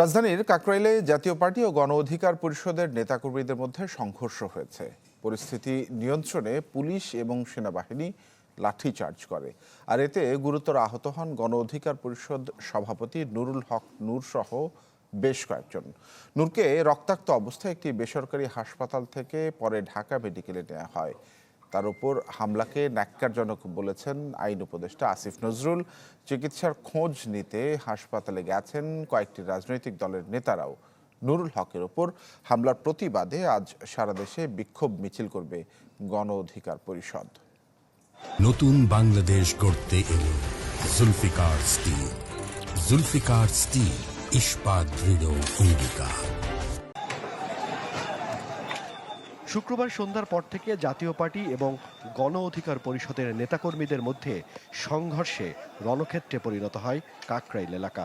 রাজধানীর কাকরাইলে জাতীয় পার্টি ও গণ অধিকার পরিষদের নেতাকর্মীদের মধ্যে সংঘর্ষ হয়েছে। পরিস্থিতি নিয়ন্ত্রণে পুলিশ এবং সেনাবাহিনী লাঠিচার্জ করে। আর এতে গুরুতর আহত হন গণ অধিকার পরিষদ সভাপতি নুরুল হক নূর সহ বেশ কয়েকজন। নূরকে রক্তাক্ত অবস্থায় একটি বেসরকারি হাসপাতাল থেকে পরে ঢাকা মেডিকেলে নেওয়া হয়। তার উপর হামলাকে ন্যাক্কারজনক বলেছেন আইন উপদেষ্টা আসিফ নজরুল। চিকিৎসার খোঁজ নিতে হাসপাতালে গেছেন কয়েকটি রাজনৈতিক দলের নেতারাও। নুরুল হকের ওপর হামলার প্রতিবাদে আজ সারা দেশে বিক্ষোভ মিছিল করবে গণ অধিকার পরিষদ। নতুন বাংলাদেশ গড়তে এলো জুলফিকার স্টিল। জুলফিকার স্টিল, ইস্পাত দৃঢ় অঙ্গীকার। শুক্রবার সন্ধ্যার পর থেকে জাতীয় পার্টি এবং গণ অধিকার পরিষদের নেতাকর্মীদের মধ্যে সংঘর্ষে রণক্ষেত্রে পরিণত হয় কাকরাইল এলাকা।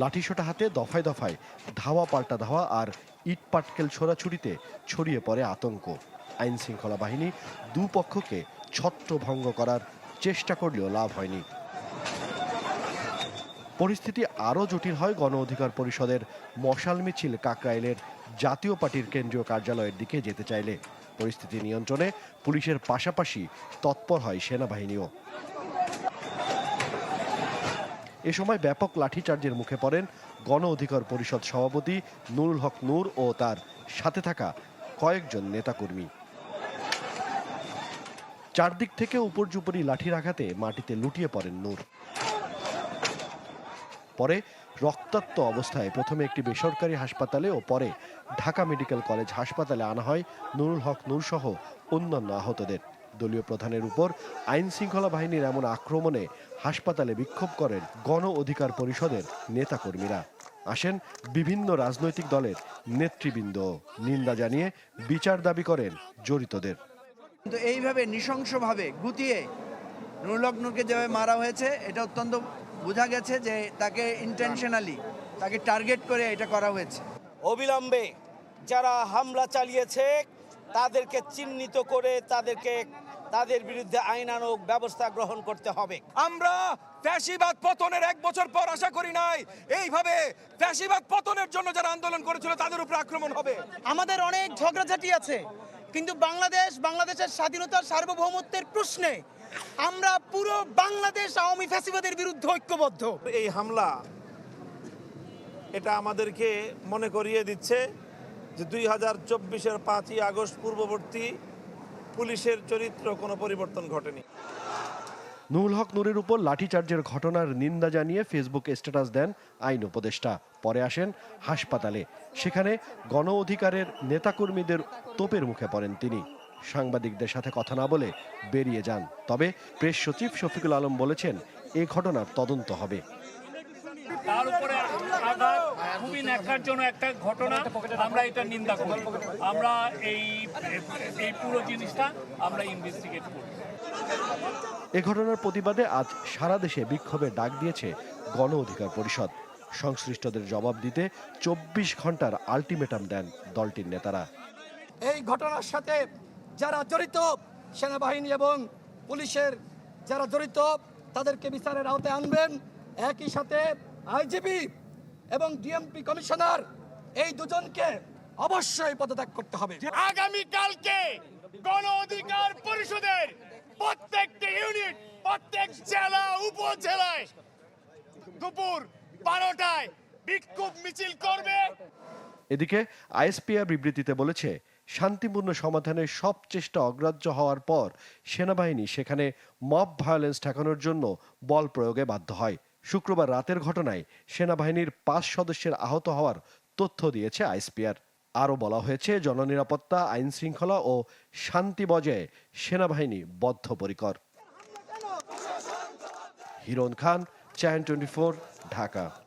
লাঠিসোঁটা হাতে দফায় দফায় ধাওয়া পাল্টা ধাওয়া আর ইট পাটকেল ছোড়াছুড়িতে ছড়িয়ে পড়ে আতঙ্ক। আইন শৃঙ্খলা বাহিনী দুপক্ষকে ছত্রভঙ্গ করার চেষ্টা করলেও লাভ হয়নি। পরিস্থিতি আরও জটিল হয় গণ অধিকার পরিষদের মশাল মিছিল কাকরাইলের জাতীয় পার্টির কেন্দ্রীয় কার্যালয়ের দিকে যেতে চাইলে। পরিস্থিতি নিয়ন্ত্রণে পুলিশের পাশাপাশি তৎপর হয় সেনাবাহিনীও। এ সময় ব্যাপক লাঠিচার্জের মুখে পড়েন গণ অধিকার পরিষদ সভাপতি নুরুল হক নূর ও তার সাথে থাকা কয়েকজন নেতাকর্মী। চারদিক থেকে উপর্যুপরি লাঠির আঘাতে মাটিতে লুটিয়ে পড়েন নূর। পরে রক্তাক্ত অবস্থায় প্রথমে একটি বেসরকারি হাসপাতালে ও পরে ঢাকা মেডিকেল কলেজ হাসপাতালে আনা হয়। নুরুল হক নূর সহ অন্যান্য আহতদের। দলীয় প্রধানের উপর আইন শৃঙ্খলা বাহিনীর এমন আক্রমণে হাসপাতালে বিক্ষোভ করেন গণ অধিকার পরিষদের নেতাকর্মীরা। আসেন বিভিন্ন রাজনৈতিক দলের নেতৃবৃন্দ। নিন্দা জানিয়ে বিচার দাবি করেন জড়িতদের। কিন্তু এইভাবে নৃশংসভাবে গুতিয়ে নুরলগ্নকে যেভাবে মারা হয়েছে, এটা অত্যন্ত বোঝা গেছে যে তাকে ইন্টেনশনালি তাকে টার্গেট করে এটা করা হয়েছে। অবিলম্বে যারা হামলা চালিয়েছে তাদেরকে চিহ্নিত করে তাদেরকে তাদের বিরুদ্ধে আইনানুগ ব্যবস্থা গ্রহণ করতে হবে। আমরা ফ্যাসিবাদ পতনের এক বছর পর আশা করি নাই এইভাবে ফ্যাসিবাদ পতনের জন্য যারা আন্দোলন করেছিল তাদের উপর আক্রমণ হবে। আমাদের অনেক ঝগড়াঝাটি আছে কিন্তু বাংলাদেশ বাংলাদেশের স্বাধীনতার সার্বভৌমত্বের প্রশ্নে আমরা পুরো বাংলাদেশ আওয়ামী ফ্যাসিবাদের বিরুদ্ধে ঐক্যবদ্ধ। এই হামলা এটা আমাদেরকে মনে করিয়ে দিচ্ছে যে দুই হাজার চব্বিশের পাঁচই আগস্ট পূর্ববর্তী পুলিশের চরিত্র কোনো পরিবর্তন ঘটেনি। নুরুল হক নূরের উপর লাঠিচার্জের ঘটনার নিন্দা জানিয়ে ফেসবুকে স্ট্যাটাস দেন আইন উপদেষ্টা। পরে আসেন হাসপাতালে। সেখানে গণ অধিকারের নেতাকর্মীদের তোপের মুখে পড়েন তিনি। সাংবাদিকদের সাথে কথা না বলে বেরিয়ে যান। তবে প্রেস সচিব শফিকুল আলম বলেছেন এ ঘটনার তদন্ত হবে। তার উপরে আঘাত খুবই ন্যাক্কারজনক একটা ঘটনা। আমরা এটা নিন্দা করি। আমরা এই এই পুরো জিনিসটা আমরা ইনভেস্টিগেট করি। এ ঘটনার প্রতিবাদে আজ সারা দেশে বিক্ষোভের ডাক দিয়েছে গণ অধিকার পরিষদ। সংশ্লিষ্টদের জবাব দিতে চব্বিশ ঘণ্টার আলটিমেটাম দেন দলটির নেতারা। এই ঘটনার সাথে যারা জড়িত সেনাবাহিনী এবং পুলিশের যারা জড়িত তাদেরকে বিচারের আওতায় আনবেন। একই সাথে আইজিপি এবং ডিএমপি কমিশনার এই দুজনকে অবশ্যই পদত্যাগ করতে হবে। আগামী কালকে গণ অধিকার পরিষদের প্রত্যেকটি ইউনিট প্রত্যেক জেলা উপজেলায় দুপুর বারোটায় বিক্ষোভ মিছিল করবে। এদিকে আইএসপিআর বিবৃতিতে বলেছে শান্তিপূর্ণ সমাধানের সব চেষ্টা অগ্রাহ্য হওয়ার পর সেনাবাহিনী সেখানে মব ভায়োলেন্স ঠেকানোর জন্য বল প্রয়োগে বাধ্য হয়। শুক্রবার রাতের ঘটনায় সেনাবাহিনীর পাঁচ সদস্যের আহত হওয়ার তথ্য দিয়েছে আইএসপিআর। আরও বলা হয়েছে, জননিরাপত্তা, আইন শৃঙ্খলা ও শান্তি বজায়ে সেনাবাহিনী বদ্ধপরিকর। Hiran Khan channel twenty Dhaka.